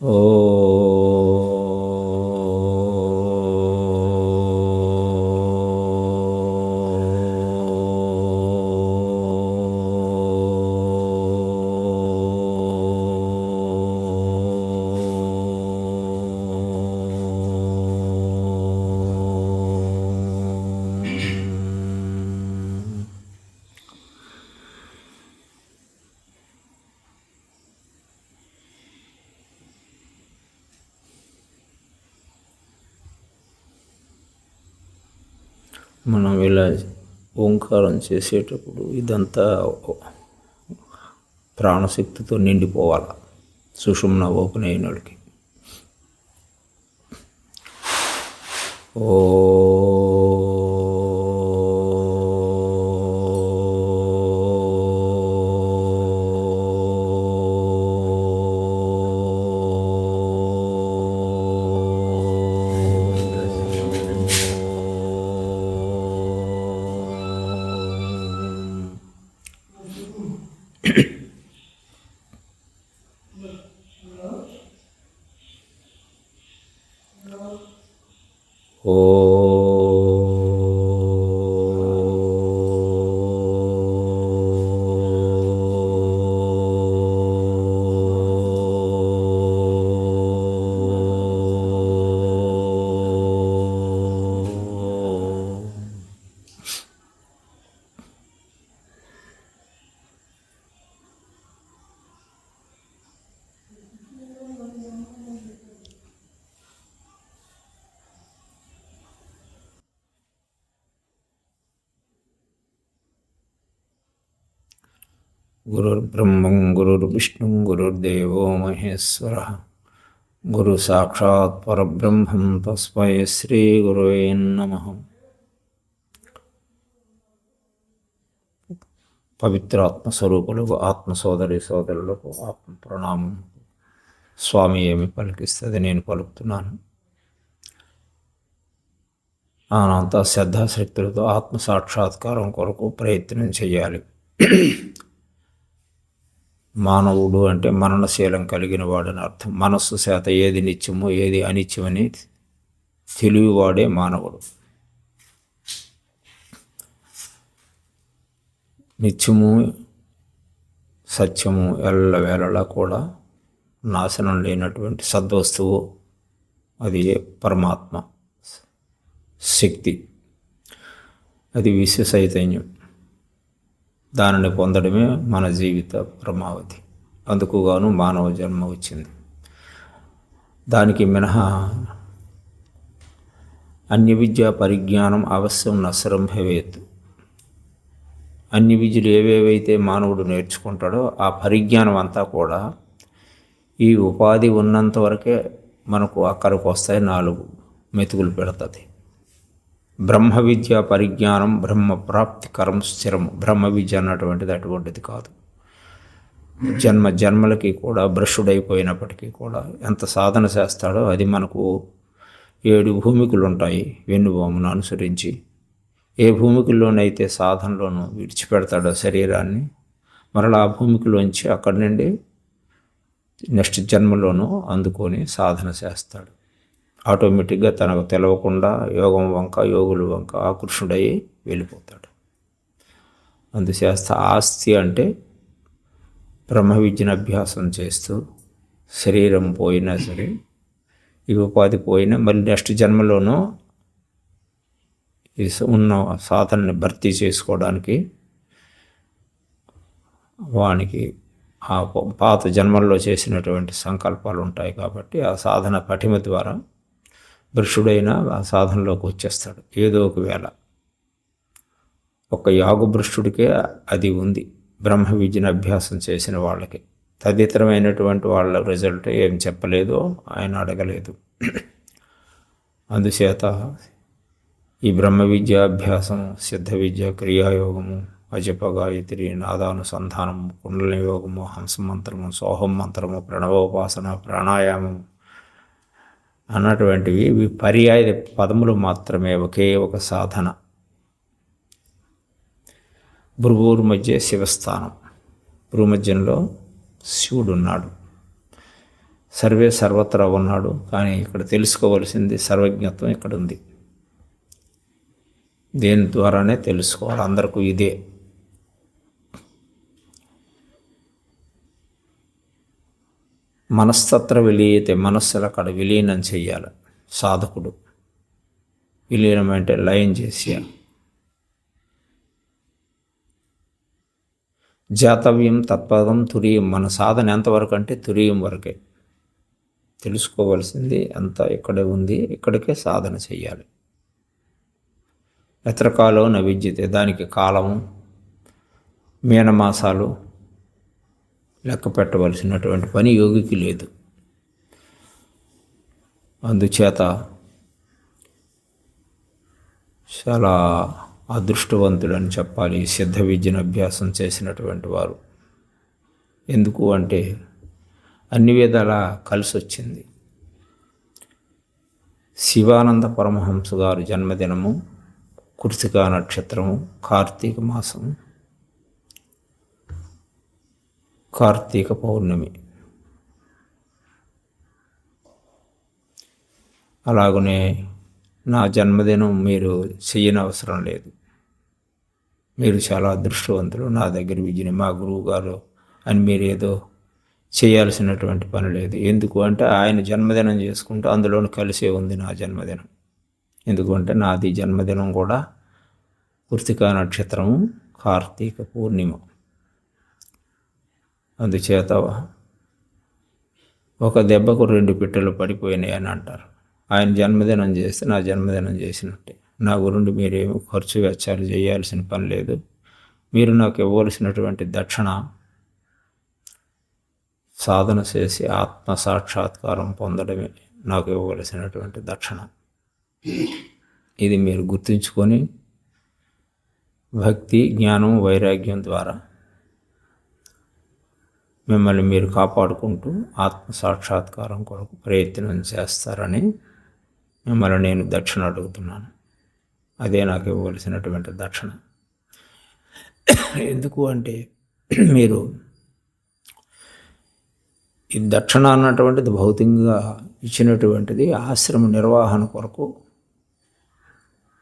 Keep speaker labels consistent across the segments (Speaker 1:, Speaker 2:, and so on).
Speaker 1: Oh. మనం ఇలా ఓంకారం చేసేటప్పుడు ఇదంతా ప్రాణశక్తితో నిండిపోవాలి సుషుమ్న ఓపెన్ అయినడికి ఓ 오
Speaker 2: విష్ణు గురుర్దేవో మహేశ్వర గురు సాక్షాత్ పరబ్రహ్మం తస్మై శ్రీ గురువే నమ పవిత్రాత్మస్వరూపులకు ఆత్మ సోదరి సోదరులకు ఆత్మ ప్రణామం స్వామి ఏమి పలికిస్తుంది నేను పలుకుతున్నాను ఆనంత శ్రద్ధాశక్తులతో ఆత్మ సాక్షాత్కారం కొరకు ప్రయత్నం చేయాలి మానవుడు అంటే మరణశీలం కలిగిన వాడని అర్థం మనస్సు శాత ఏది నిత్యమో ఏది అనిత్యమని తెలివివాడే మానవుడు నిత్యము సత్యము ఎల్లవేళలా కూడా నాశనం లేనటువంటి సద్వస్తువు అది పరమాత్మ శక్తి అది విశ్వ చైతన్యం దానిని పొందడమే మన జీవిత పరమావధి అందుకుగాను మానవ జన్మ వచ్చింది దానికి మినహా అన్య విద్యా పరిజ్ఞానం అవశ్యం నసరం భవేత్ అన్ని విద్యలు ఏవేవైతే మానవుడు నేర్చుకుంటాడో ఆ పరిజ్ఞానం అంతా కూడా ఈ ఉపాధి ఉన్నంత వరకే మనకు అక్కడికి వస్తాయి నాలుగు మెతుకులు పెడుతుంది బ్రహ్మ విద్య పరిజ్ఞానం బ్రహ్మ ప్రాప్తికరం స్థిరం బ్రహ్మ విద్య అన్నటువంటిది అటువంటిది కాదు జన్మ జన్మలకి కూడా భ్రష్డైపోయినప్పటికీ కూడా ఎంత సాధన చేస్తాడో అది మనకు ఏడు భూమికులు ఉంటాయి వెన్నుభూమును అనుసరించి ఏ భూమికల్లోనైతే సాధనలోనూ విడిచిపెడతాడో శరీరాన్ని మరలా ఆ భూమికలోంచి అక్కడి నుండి నెక్స్ట్ జన్మలోనూ అందుకొని సాధన చేస్తాడు ఆటోమేటిక్గా తనకు తెలవకుండా యోగం వంక యోగులు వంక ఆకృష్ణుడయ్యి వెళ్ళిపోతాడు అందుచేస్త ఆస్తి అంటే బ్రహ్మ విద్యను అభ్యాసం చేస్తూ శరీరం పోయినా సరే ఈ ఉపాధి పోయినా మళ్ళీ నెక్స్ట్ జన్మలోనూ ఉన్న సాధనని భర్తీ చేసుకోవడానికి వానికి ఆ పాత జన్మల్లో చేసినటువంటి సంకల్పాలు ఉంటాయి కాబట్టి ఆ సాధన పటిమ ద్వారా భ్రష్టుడైనా ఆ సాధనలోకి వచ్చేస్తాడు ఏదో ఒకవేళ ఒక యాగభ్రష్టుడికే అది ఉంది బ్రహ్మ విద్యను అభ్యాసం చేసిన వాళ్ళకి తదితరమైనటువంటి వాళ్ళ రిజల్ట్ ఏం చెప్పలేదో ఆయన అడగలేదు అందుచేత ఈ బ్రహ్మ విద్యాభ్యాసం సిద్ధ విద్య క్రియాయోగము అజపగాయత్రి నాదానుసంధానము కుండలయోగము మంత్రము సోహం మంత్రము ప్రణవోపాసన ప్రాణాయామము అన్నటువంటివి ఇవి పర్యాయ పదములు మాత్రమే ఒకే ఒక సాధన భృగువురు మధ్య శివస్థానం భూమధ్యంలో శివుడు ఉన్నాడు సర్వే సర్వత్రా ఉన్నాడు కానీ ఇక్కడ తెలుసుకోవలసింది సర్వజ్ఞత్వం ఇక్కడ ఉంది దేని ద్వారానే తెలుసుకోవాలి అందరికీ ఇదే మనస్తత్ర విలీయతే మనస్సులు అక్కడ విలీనం చేయాలి సాధకుడు విలీనం అంటే లయం చేసి జాతవ్యం తత్పదం తురియం మన సాధన ఎంతవరకు అంటే తురియం వరకే తెలుసుకోవాల్సింది అంత ఇక్కడే ఉంది ఇక్కడికే సాధన చేయాలి ఎత్రకాలో నవిద్యతే దానికి కాలము మీనమాసాలు లెక్క పెట్టవలసినటువంటి పని యోగికి లేదు అందుచేత చాలా అదృష్టవంతుడని చెప్పాలి సిద్ధ విద్యను అభ్యాసం చేసినటువంటి వారు ఎందుకు అంటే అన్ని విధాల కలిసి వచ్చింది శివానంద పరమహంస గారు జన్మదినము కుర్తికా నక్షత్రము కార్తీక మాసం కార్తీక పౌర్ణమి అలాగనే నా జన్మదినం మీరు చేయని అవసరం లేదు మీరు చాలా అదృష్టవంతులు నా దగ్గర విజయని మా గురువు గారు అని మీరు ఏదో చేయాల్సినటువంటి పని లేదు ఎందుకు అంటే ఆయన జన్మదినం చేసుకుంటే అందులోని కలిసే ఉంది నా జన్మదినం ఎందుకంటే నాది జన్మదినం కూడా కృతికా నక్షత్రము కార్తీక పూర్ణిమ అందుచేత ఒక దెబ్బకు రెండు పిట్టలు పడిపోయినాయి అని అంటారు ఆయన జన్మదినం చేస్తే నా జన్మదినం చేసినట్టే నా గురుండి మీరేమి ఖర్చు వెచ్చాలు చేయాల్సిన పని లేదు మీరు నాకు ఇవ్వవలసినటువంటి దక్షిణ సాధన చేసి ఆత్మ సాక్షాత్కారం పొందడమే నాకు ఇవ్వవలసినటువంటి దక్షిణ ఇది మీరు గుర్తుంచుకొని భక్తి జ్ఞానం వైరాగ్యం ద్వారా మిమ్మల్ని మీరు కాపాడుకుంటూ ఆత్మ సాక్షాత్కారం కొరకు ప్రయత్నం చేస్తారని మిమ్మల్ని నేను దక్షిణ అడుగుతున్నాను అదే నాకు ఇవ్వవలసినటువంటి దక్షిణ ఎందుకు అంటే మీరు ఈ దక్షిణ అన్నటువంటిది భౌతికంగా ఇచ్చినటువంటిది ఆశ్రమ నిర్వహణ కొరకు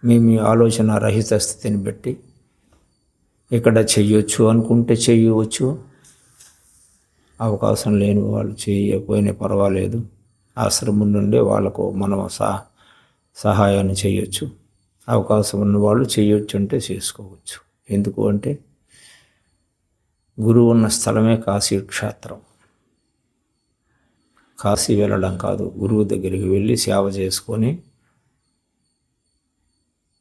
Speaker 2: మీ మీ ఆలోచన రహిత స్థితిని బట్టి ఇక్కడ చెయ్యొచ్చు అనుకుంటే చెయ్యవచ్చు అవకాశం లేని వాళ్ళు చేయకపోయినా పర్వాలేదు ఆశ్రమం నుండి వాళ్ళకు మనం సహ సహాయాన్ని చేయొచ్చు అవకాశం ఉన్న వాళ్ళు చేయొచ్చు అంటే చేసుకోవచ్చు ఎందుకు అంటే గురువు ఉన్న స్థలమే కాశీ క్షేత్రం కాశీ వెళ్ళడం కాదు గురువు దగ్గరికి వెళ్ళి సేవ చేసుకొని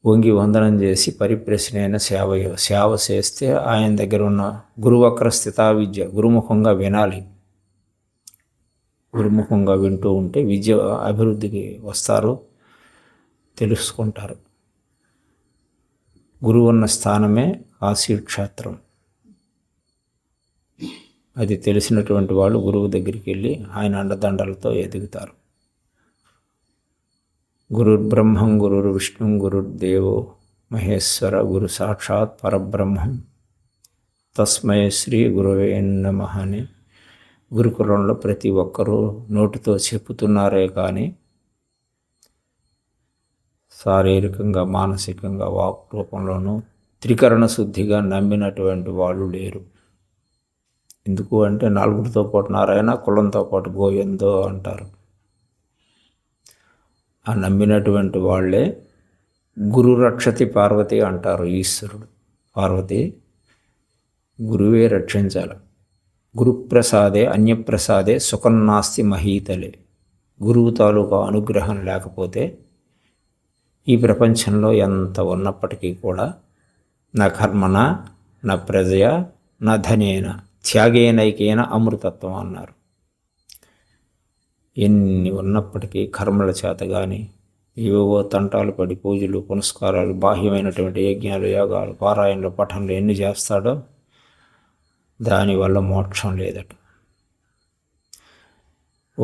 Speaker 2: వంగి వందనం చేసి పరిప్రశ్నైన సేవ సేవ చేస్తే ఆయన దగ్గర ఉన్న గురువక్ర స్థితా విద్య గురుముఖంగా వినాలి గురుముఖంగా వింటూ ఉంటే విద్య అభివృద్ధికి వస్తారు తెలుసుకుంటారు గురువు ఉన్న స్థానమే క్షేత్రం అది తెలిసినటువంటి వాళ్ళు గురువు దగ్గరికి వెళ్ళి ఆయన అండదండలతో ఎదుగుతారు బ్రహ్మం గురుర్బ్రహ్మం గురుర్విష్ణుం గురుర్దేవో మహేశ్వర గురు సాక్షాత్ పరబ్రహ్మం తస్మై శ్రీ గురువే నమ అని గురుకులంలో ప్రతి ఒక్కరూ నోటితో చెప్పుతున్నారే కానీ శారీరకంగా మానసికంగా వాక్ రూపంలోనూ త్రికరణ శుద్ధిగా నమ్మినటువంటి వాళ్ళు లేరు ఎందుకు అంటే నలుగురితో పాటు నారాయణ కులంతో పాటు గోవిందో అంటారు ఆ నమ్మినటువంటి వాళ్ళే గురు రక్షతి పార్వతి అంటారు ఈశ్వరుడు పార్వతి గురువే రక్షించాలి గురుప్రసాదే అన్యప్రసాదే సుఖన్నాస్తి మహీతలే గురువు తాలూకా అనుగ్రహం లేకపోతే ఈ ప్రపంచంలో ఎంత ఉన్నప్పటికీ కూడా నా కర్మన నా ప్రజయ నా ధనేన త్యాగేనైకేన అమృతత్వం అన్నారు ఎన్ని ఉన్నప్పటికీ కర్మల చేత కానీ ఏవో తంటాలు పడి పూజలు పునస్కారాలు బాహ్యమైనటువంటి యజ్ఞాలు యోగాలు పారాయణలు పఠనలు ఎన్ని చేస్తాడో దానివల్ల మోక్షం లేదట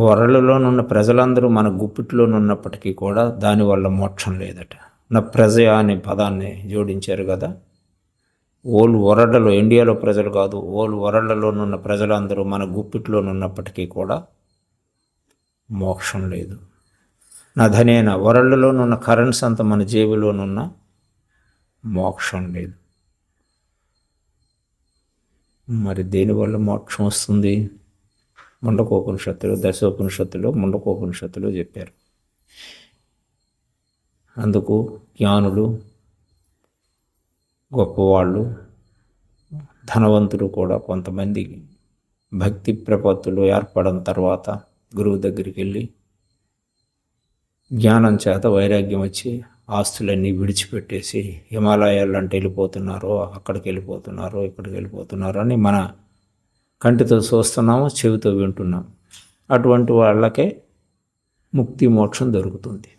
Speaker 2: వరలలోనున్న ప్రజలందరూ మన గుప్పిట్లోనున్నప్పటికీ కూడా దానివల్ల మోక్షం లేదట నా ప్రజ అనే పదాన్ని జోడించారు కదా ఓల్ వరడలో ఇండియాలో ప్రజలు కాదు ఓల్ వరడలోనున్న ప్రజలందరూ మన గుప్పిట్లోనున్నప్పటికీ కూడా మోక్షం లేదు నా ధనేన వరల్డ్లోనున్న కరెన్స్ అంత మన జేబులోనున్న మోక్షం లేదు మరి దేనివల్ల మోక్షం వస్తుంది ముండకోపనిషత్తులు దశోపనిషత్తులు ముండకోపనిషత్తులు చెప్పారు అందుకు జ్ఞానులు గొప్పవాళ్ళు ధనవంతులు కూడా కొంతమంది భక్తి ప్రపత్తులు ఏర్పడిన తర్వాత గురువు దగ్గరికి వెళ్ళి జ్ఞానం చేత వైరాగ్యం వచ్చి ఆస్తులన్నీ విడిచిపెట్టేసి హిమాలయాలంటే వెళ్ళిపోతున్నారో అక్కడికి వెళ్ళిపోతున్నారో ఇక్కడికి వెళ్ళిపోతున్నారో అని మన కంటితో చూస్తున్నాము చెవితో వింటున్నాం అటువంటి వాళ్ళకే ముక్తి మోక్షం దొరుకుతుంది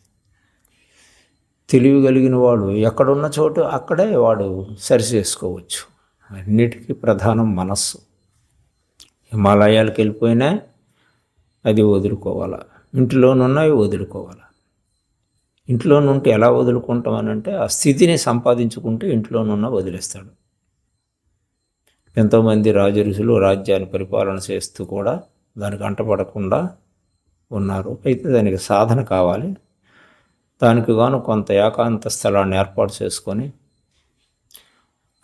Speaker 2: తెలివి కలిగిన వాడు ఎక్కడున్న చోటు అక్కడే వాడు సరి చేసుకోవచ్చు అన్నిటికీ ప్రధానం మనస్సు హిమాలయాలకు వెళ్ళిపోయినా అది వదులుకోవాలా ఇంట్లోనున్నవి వదులుకోవాలా ఇంట్లోనుంటే ఎలా వదులుకుంటాం అని అంటే ఆ స్థితిని సంపాదించుకుంటే ఇంట్లోనున్న వదిలేస్తాడు ఎంతోమంది రాజరుసులు రాజ్యాన్ని పరిపాలన చేస్తూ కూడా దానికి అంటపడకుండా ఉన్నారు అయితే దానికి సాధన కావాలి దానికి గాను కొంత ఏకాంత స్థలాన్ని ఏర్పాటు చేసుకొని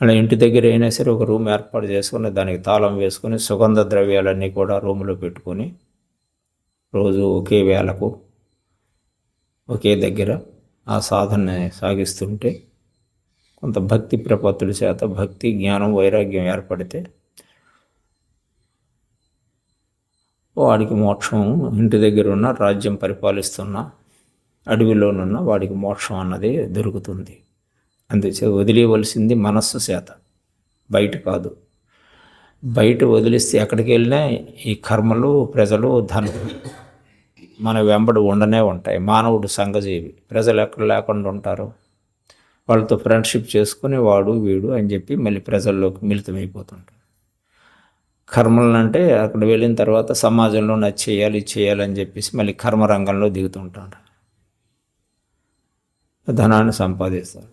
Speaker 2: అలా ఇంటి దగ్గర అయినా సరే ఒక రూమ్ ఏర్పాటు చేసుకొని దానికి తాళం వేసుకొని సుగంధ ద్రవ్యాలన్నీ కూడా రూమ్లో పెట్టుకొని రోజు ఒకే వేళకు ఒకే దగ్గర ఆ సాధన సాగిస్తుంటే కొంత భక్తి ప్రపత్తుల చేత భక్తి జ్ఞానం వైరాగ్యం ఏర్పడితే వాడికి మోక్షం ఇంటి దగ్గర ఉన్న రాజ్యం పరిపాలిస్తున్న అడవిలోనున్న వాడికి మోక్షం అన్నది దొరుకుతుంది అందుచే వదిలేయవలసింది మనస్సు చేత బయట కాదు బయట వదిలిస్తే ఎక్కడికి వెళ్ళినా ఈ కర్మలు ప్రజలు ధనం మన వెంబడి ఉండనే ఉంటాయి మానవుడు సంఘజీవి ప్రజలు ఎక్కడ లేకుండా ఉంటారు వాళ్ళతో ఫ్రెండ్షిప్ చేసుకుని వాడు వీడు అని చెప్పి మళ్ళీ ప్రజల్లోకి మిళితమైపోతుంటారు కర్మలను అంటే అక్కడ వెళ్ళిన తర్వాత సమాజంలో నచ్చి చేయాలి చేయాలి అని చెప్పేసి మళ్ళీ కర్మరంగంలో దిగుతుంటాడు ధనాన్ని సంపాదిస్తారు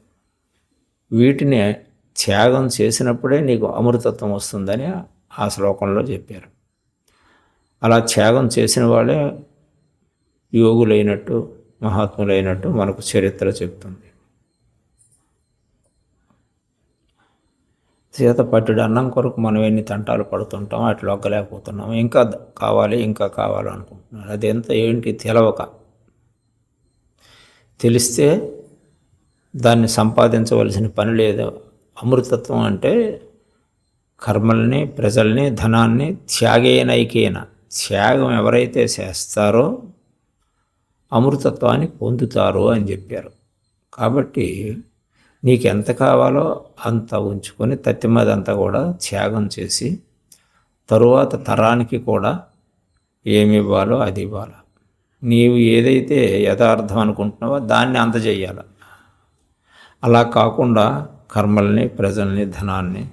Speaker 2: వీటిని త్యాగం చేసినప్పుడే నీకు అమృతత్వం వస్తుందని ఆ శ్లోకంలో చెప్పారు అలా త్యాగం చేసిన వాళ్ళే యోగులైనట్టు మహాత్ములైనట్టు మనకు చరిత్ర చెప్తుంది చేత పట్టుడు అన్నం కొరకు మనం ఎన్ని తంటాలు పడుతుంటాం అటు అట్లొగ్గలేకపోతున్నాం ఇంకా కావాలి ఇంకా కావాలి అది ఎంత ఏంటి తెలవక తెలిస్తే దాన్ని సంపాదించవలసిన పని లేదు అమృతత్వం అంటే కర్మల్ని ప్రజల్ని ధనాన్ని త్యాగేనైకేన త్యాగం ఎవరైతే చేస్తారో అమృతత్వాన్ని పొందుతారు అని చెప్పారు కాబట్టి నీకు ఎంత కావాలో అంత ఉంచుకొని తత్తిమదంతా కూడా త్యాగం చేసి తరువాత తరానికి కూడా ఏమి ఇవ్వాలో అది ఇవ్వాలి నీవు ఏదైతే యథార్థం అనుకుంటున్నావో దాన్ని అందజేయాలి అలా కాకుండా కర్మల్ని ప్రజల్ని ధనాన్ని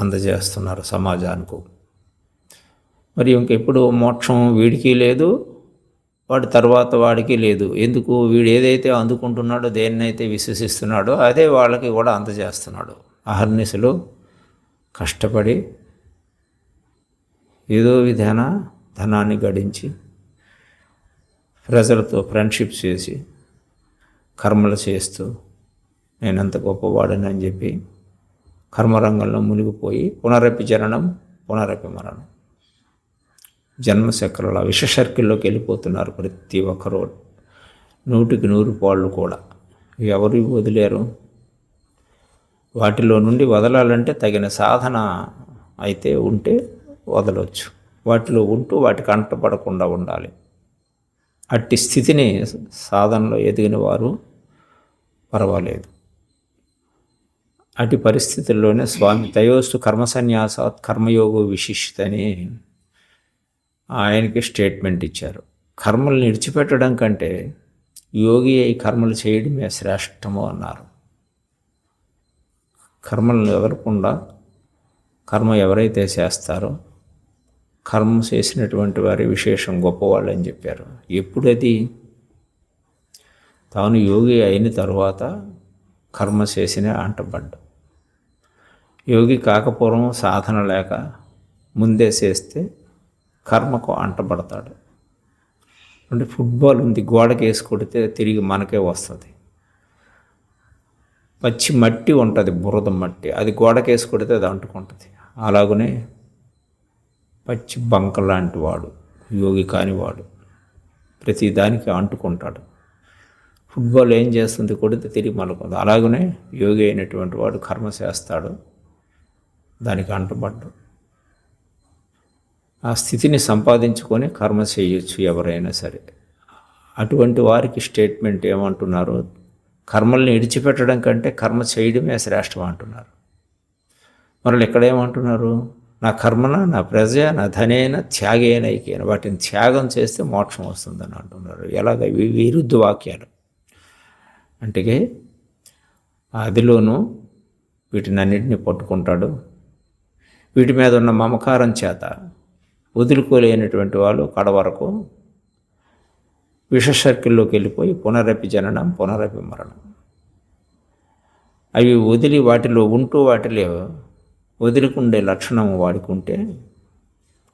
Speaker 2: అందజేస్తున్నారు సమాజానికి మరి ఇంకెప్పుడు మోక్షం వీడికి లేదు వాడి తర్వాత వాడికి లేదు ఎందుకు వీడు ఏదైతే అందుకుంటున్నాడో దేన్నైతే విశ్వసిస్తున్నాడో అదే వాళ్ళకి కూడా అందజేస్తున్నాడు అహర్నిశలు కష్టపడి ఏదో విధాన ధనాన్ని గడించి ప్రజలతో ఫ్రెండ్షిప్ చేసి కర్మలు చేస్తూ నేను అంత గొప్పవాడని అని చెప్పి కర్మరంగంలో మునిగిపోయి పునరపి జననం పునరపి మరణం జన్మశక్కలలో విష సర్కిల్లోకి వెళ్ళిపోతున్నారు ప్రతి ఒక్కరూ నూటికి నూరు పాళ్ళు కూడా ఎవరు వదిలేరు వాటిలో నుండి వదలాలంటే తగిన సాధన అయితే ఉంటే వదలొచ్చు వాటిలో ఉంటూ వాటికి కంటపడకుండా ఉండాలి అట్టి స్థితిని సాధనలో ఎదిగిన వారు పర్వాలేదు అటు పరిస్థితుల్లోనే స్వామి తయోస్తు కర్మసన్యాసాత్ కర్మయోగో విశిష్టని ఆయనకి స్టేట్మెంట్ ఇచ్చారు కర్మలు నిడిచిపెట్టడం కంటే యోగి అయి కర్మలు చేయడమే శ్రేష్టము అన్నారు కర్మలను ఎవరకుండా కర్మ ఎవరైతే చేస్తారో కర్మ చేసినటువంటి వారి విశేషం గొప్పవాళ్ళు అని చెప్పారు ఎప్పుడది తాను యోగి అయిన తరువాత కర్మ చేసిన అంటబడ్డా యోగి కాకపోవడం సాధన లేక ముందే చేస్తే కర్మకు అంటబడతాడు అంటే ఫుట్బాల్ ఉంది గోడకి వేసి కొడితే తిరిగి మనకే వస్తుంది పచ్చి మట్టి ఉంటుంది బురద మట్టి అది గోడకి వేసి కొడితే అది అంటుకుంటుంది అలాగనే పచ్చి బంక లాంటి వాడు యోగి కానివాడు ప్రతిదానికి అంటుకుంటాడు ఫుట్బాల్ ఏం చేస్తుంది కొడితే తిరిగి మలుకుంది అలాగనే యోగి అయినటువంటి వాడు కర్మ చేస్తాడు దానికి అంటుపడ్డు ఆ స్థితిని సంపాదించుకొని కర్మ చేయొచ్చు ఎవరైనా సరే అటువంటి వారికి స్టేట్మెంట్ ఏమంటున్నారు కర్మల్ని విడిచిపెట్టడం కంటే కర్మ చేయడమే శ్రేష్టం అంటున్నారు మరలు ఇక్కడేమంటున్నారు నా కర్మన నా ప్రజ నా ధనేన త్యాగేన ఐకేన వాటిని త్యాగం చేస్తే మోక్షం వస్తుందని అంటున్నారు ఎలాగ విరుద్ధ వాక్యాలు అంటే అదిలోనూ వీటిని అన్నింటినీ పట్టుకుంటాడు వీటి మీద ఉన్న మమకారం చేత వదులుకోలేనటువంటి వాళ్ళు కడవరకు విష సర్కిల్లోకి వెళ్ళిపోయి పునరపి జననం పునరపి మరణం అవి వదిలి వాటిలో ఉంటూ వాటిలో వదిలికుండే లక్షణం వాడుకుంటే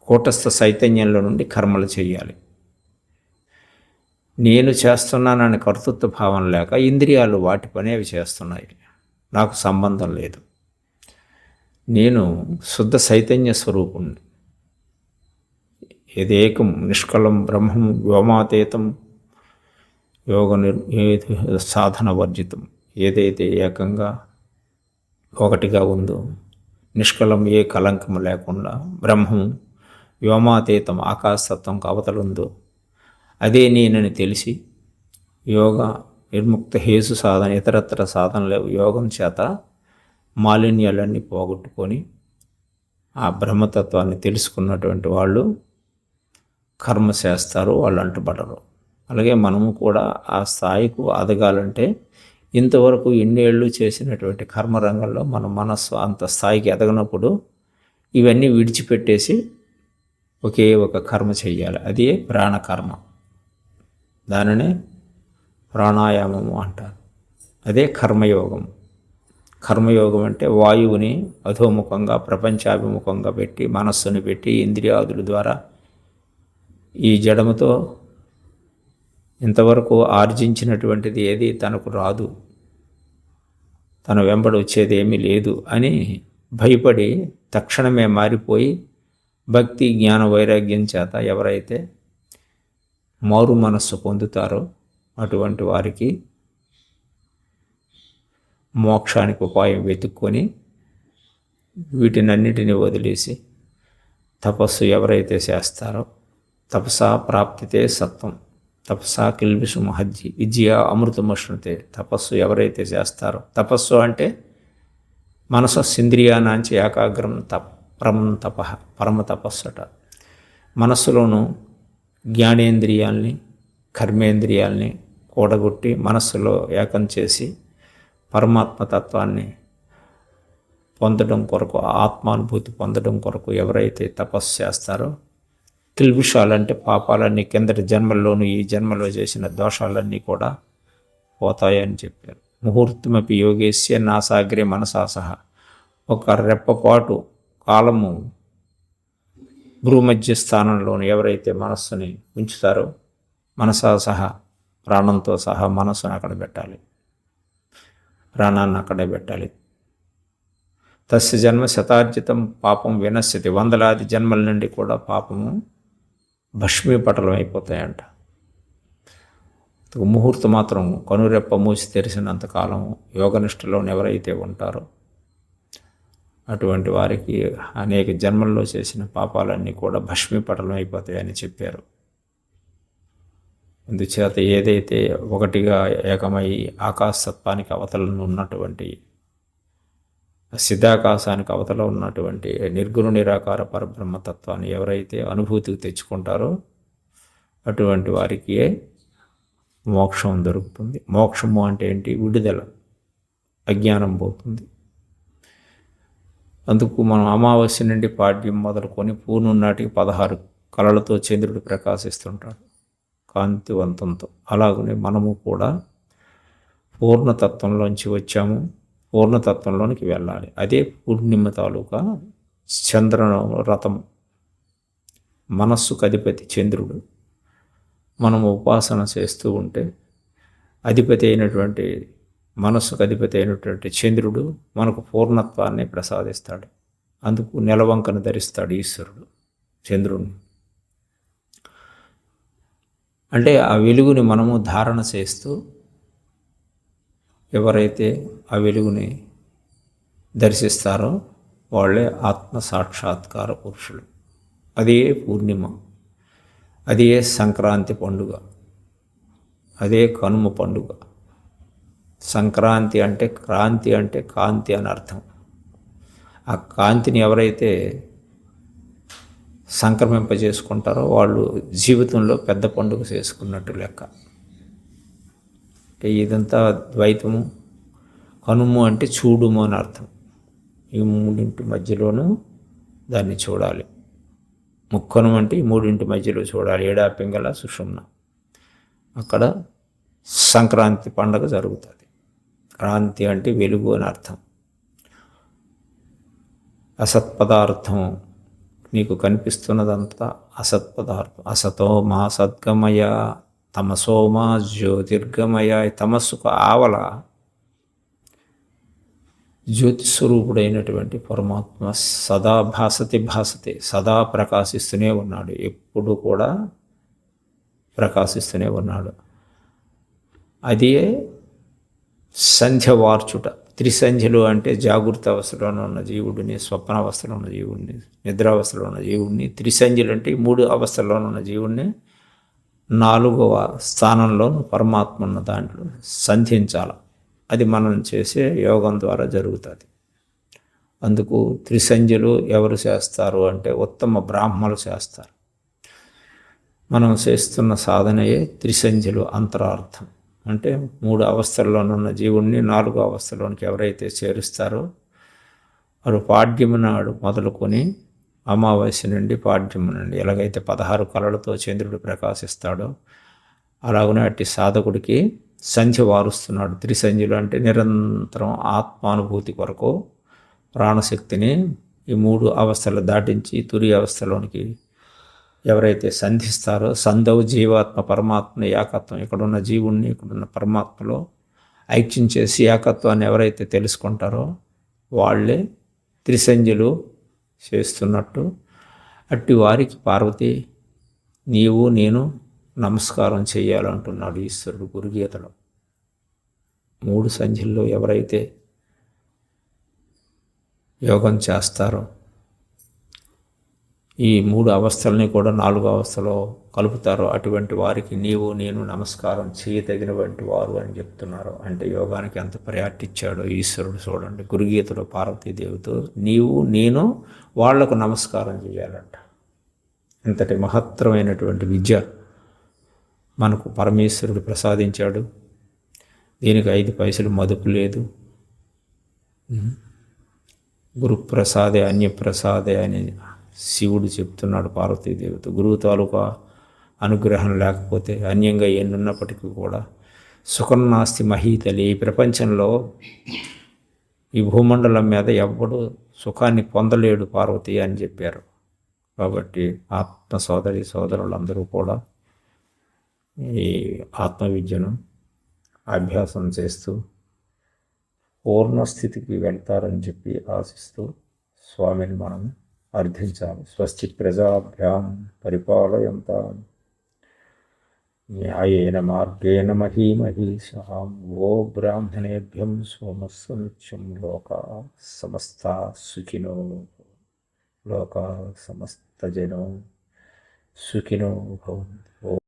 Speaker 2: కూటస్థ చైతన్యంలో నుండి కర్మలు చేయాలి నేను చేస్తున్నానని కర్తృత్వ భావం లేక ఇంద్రియాలు వాటి పని అవి చేస్తున్నాయి నాకు సంబంధం లేదు నేను శుద్ధ చైతన్య స్వరూపుణ్ణి ఏదేకం నిష్కలం బ్రహ్మం వ్యోమాతీతం యోగ నిర్ సాధన వర్జితం ఏదైతే ఏకంగా ఒకటిగా ఉందో నిష్కలం ఏ కలంకం లేకుండా బ్రహ్మం వ్యోమాతీతం ఆకాశతత్వం కవతలుందో అదే నేనని తెలిసి యోగ నిర్ముక్త హేసు సాధన ఇతరత్ర లేవు యోగం చేత మాలిన్యాలన్నీ పోగొట్టుకొని ఆ బ్రహ్మతత్వాన్ని తెలుసుకున్నటువంటి వాళ్ళు కర్మ చేస్తారు వాళ్ళు అంటుపడరు అలాగే మనము కూడా ఆ స్థాయికు ఎదగాలంటే ఇంతవరకు ఎన్నేళ్ళు చేసినటువంటి కర్మరంగంలో మన మనస్సు అంత స్థాయికి ఎదగనప్పుడు ఇవన్నీ విడిచిపెట్టేసి ఒకే ఒక కర్మ చెయ్యాలి అది ప్రాణకర్మ దానినే ప్రాణాయామము అంటారు అదే కర్మయోగం కర్మయోగం అంటే వాయువుని అధోముఖంగా ప్రపంచాభిముఖంగా పెట్టి మనస్సును పెట్టి ఇంద్రియాదుల ద్వారా ఈ జడముతో ఇంతవరకు ఆర్జించినటువంటిది ఏది తనకు రాదు తన వెంబడి వచ్చేది ఏమీ లేదు అని భయపడి తక్షణమే మారిపోయి భక్తి జ్ఞాన వైరాగ్యం చేత ఎవరైతే మారు మనస్సు పొందుతారో అటువంటి వారికి మోక్షానికి ఉపాయం వెతుక్కొని వీటినన్నిటినీ వదిలేసి తపస్సు ఎవరైతే చేస్తారో తపసా ప్రాప్తితే సత్వం తపసా కిల్బిషు మహజ్జి విద్య అమృతముష్ణతే తపస్సు ఎవరైతే చేస్తారో తపస్సు అంటే సింద్రియానాంచి ఏకాగ్రం తప పరమం తప పరమ తపస్సుట మనస్సులోను జ్ఞానేంద్రియాల్ని కర్మేంద్రియాల్ని కూడగొట్టి మనస్సులో ఏకం చేసి పరమాత్మతత్వాన్ని పొందడం కొరకు ఆత్మానుభూతి పొందడం కొరకు ఎవరైతే తపస్సు చేస్తారో కిల్బిషాలంటే పాపాలన్నీ కిందటి జన్మల్లోనూ ఈ జన్మలో చేసిన దోషాలన్నీ కూడా పోతాయని చెప్పారు ముహూర్తమపి యోగేశ్య నాసాగ్రే మనసాసహ ఒక రెప్పపాటు కాలము భూమధ్య స్థానంలోని ఎవరైతే మనస్సుని ఉంచుతారో మనసా సహా ప్రాణంతో సహా మనస్సును అక్కడ పెట్టాలి ప్రాణాన్ని అక్కడే పెట్టాలి తస్య జన్మ శతార్జితం పాపం వినశ్యతి వందలాది జన్మల నుండి కూడా పాపము భష్మీపటలం అయిపోతాయంట ముహూర్తం మాత్రం కనురెప్ప మూసి తెరిసినంతకాలం యోగనిష్టలోని ఎవరైతే ఉంటారో అటువంటి వారికి అనేక జన్మల్లో చేసిన పాపాలన్నీ కూడా భష్మీపటలం అయిపోతాయని చెప్పారు అందుచేత ఏదైతే ఒకటిగా ఏకమై ఆకాశత్వానికి అవతలను ఉన్నటువంటి సిద్ధాకాశానికి అవతల ఉన్నటువంటి నిర్గుణ నిరాకార పరబ్రహ్మతత్వాన్ని ఎవరైతే అనుభూతికి తెచ్చుకుంటారో అటువంటి వారికి మోక్షం దొరుకుతుంది మోక్షము అంటే ఏంటి విడుదల అజ్ఞానం పోతుంది అందుకు మనం అమావాస్య నుండి పాడ్యం మొదలుకొని పూర్ణం నాటికి పదహారు కళలతో చంద్రుడు ప్రకాశిస్తుంటాడు కాంతివంతంతో అలాగనే మనము కూడా పూర్ణతత్వంలోంచి వచ్చాము పూర్ణతత్వంలోనికి వెళ్ళాలి అదే పూర్ణిమ తాలూకా చంద్ర రథం మనస్సుకు అధిపతి చంద్రుడు మనం ఉపాసన చేస్తూ ఉంటే అధిపతి అయినటువంటి మనస్సుకు అధిపతి అయినటువంటి చంద్రుడు మనకు పూర్ణత్వాన్ని ప్రసాదిస్తాడు అందుకు నెలవంకను ధరిస్తాడు ఈశ్వరుడు చంద్రుడిని అంటే ఆ వెలుగుని మనము ధారణ చేస్తూ ఎవరైతే ఆ వెలుగుని దర్శిస్తారో వాళ్ళే ఆత్మ సాక్షాత్కార పురుషులు అదే పూర్ణిమ అదే సంక్రాంతి పండుగ అదే కనుమ పండుగ సంక్రాంతి అంటే క్రాంతి అంటే కాంతి అని అర్థం ఆ కాంతిని ఎవరైతే సంక్రమింపజేసుకుంటారో వాళ్ళు జీవితంలో పెద్ద పండుగ చేసుకున్నట్టు లెక్క ఇదంతా ద్వైతము కనుము అంటే చూడుము అని అర్థం ఈ మూడింటి మధ్యలోనూ దాన్ని చూడాలి ముక్కను అంటే ఈ మూడింటి మధ్యలో చూడాలి ఏడా పింగళ సుషుమ్న అక్కడ సంక్రాంతి పండగ జరుగుతుంది క్రాంతి అంటే వెలుగు అని అర్థం అసత్పదార్థం నీకు కనిపిస్తున్నదంతా అసత్పదార్థం అసతో మా సద్గమయ మా జ్యోతిర్గమయ తమస్సుకు ఆవల జ్యోతిస్వరూపుడైనటువంటి పరమాత్మ సదా భాసతి భాసతి సదా ప్రకాశిస్తూనే ఉన్నాడు ఎప్పుడు కూడా ప్రకాశిస్తూనే ఉన్నాడు అదే సంధ్య వార్చుట త్రిసంధ్యలు అంటే జాగృత అవస్థలోనే ఉన్న జీవుడిని స్వప్న అవస్థలో ఉన్న జీవుడిని నిద్రావస్థలో ఉన్న జీవుడిని త్రిసంధ్యులు అంటే మూడు అవస్థల్లో ఉన్న జీవుడిని నాలుగవ స్థానంలో పరమాత్మ ఉన్న దాంట్లో సంధించాల అది మనం చేసే యోగం ద్వారా జరుగుతుంది అందుకు త్రిసంధ్యులు ఎవరు చేస్తారు అంటే ఉత్తమ బ్రాహ్మలు చేస్తారు మనం చేస్తున్న సాధనయే త్రిసంధ్యులు అంతరార్థం అంటే మూడు అవస్థల్లోనున్న జీవుణ్ణి నాలుగో అవస్థలోనికి ఎవరైతే చేరుస్తారో వారు పాడ్యము నాడు మొదలుకొని అమావాస్య నుండి పాడ్యము నుండి ఎలాగైతే పదహారు కళలతో చంద్రుడు ప్రకాశిస్తాడో అలాగనే అట్టి సాధకుడికి సంధ్య వారుస్తున్నాడు త్రిసంధ్యులు అంటే నిరంతరం ఆత్మానుభూతి కొరకు ప్రాణశక్తిని ఈ మూడు అవస్థలు దాటించి తురి అవస్థలోనికి ఎవరైతే సంధిస్తారో సంధవు జీవాత్మ పరమాత్మ ఏకత్వం ఇక్కడున్న జీవుణ్ణి ఇక్కడున్న పరమాత్మలో ఐక్యం చేసి ఏకత్వాన్ని ఎవరైతే తెలుసుకుంటారో వాళ్ళే త్రిసంజులు చేస్తున్నట్టు అట్టి వారికి పార్వతి నీవు నేను నమస్కారం చేయాలంటున్నాడు ఈశ్వరుడు గురుగీతలో మూడు సంధ్యల్లో ఎవరైతే యోగం చేస్తారో ఈ మూడు అవస్థల్ని కూడా నాలుగు అవస్థలో కలుపుతారో అటువంటి వారికి నీవు నేను నమస్కారం చేయదగినటువంటి వారు అని చెప్తున్నారు అంటే యోగానికి ఎంత ప్రయారిటీ ఈశ్వరుడు చూడండి గురుగీతలో పార్వతీదేవితో నీవు నేను వాళ్లకు నమస్కారం చేయాలంట ఇంతటి మహత్తరమైనటువంటి విద్య మనకు పరమేశ్వరుడు ప్రసాదించాడు దీనికి ఐదు పైసలు మదుపు లేదు గురుప్రసాదే అన్యప్రసాదే అని శివుడు చెప్తున్నాడు పార్వతీదేవితో గురువు తాలూకా అనుగ్రహం లేకపోతే అన్యంగా ఎన్నున్నప్పటికీ కూడా సుఖం నాస్తి మహీతలి ఈ ప్రపంచంలో ఈ భూమండలం మీద ఎవ్వడు సుఖాన్ని పొందలేడు పార్వతి అని చెప్పారు కాబట్టి ఆత్మ సోదరి సోదరులందరూ కూడా ఈ ఆత్మవిద్యను అభ్యాసం చేస్తూ పూర్ణస్థితికి వెళ్తారని చెప్పి ఆశిస్తూ స్వామిని మనము అర్థించాలి స్వస్తి ప్రజాభ్యాం పరిపాలయంతాం న్యాయేన మార్గేణ మహీమహీషా ఓ బ్రాహ్మణేభ్యం సోమస్సు నిత్యం లోకా సమస్త సుఖినో లోకా సమస్తజనో సుఖినో భవంతు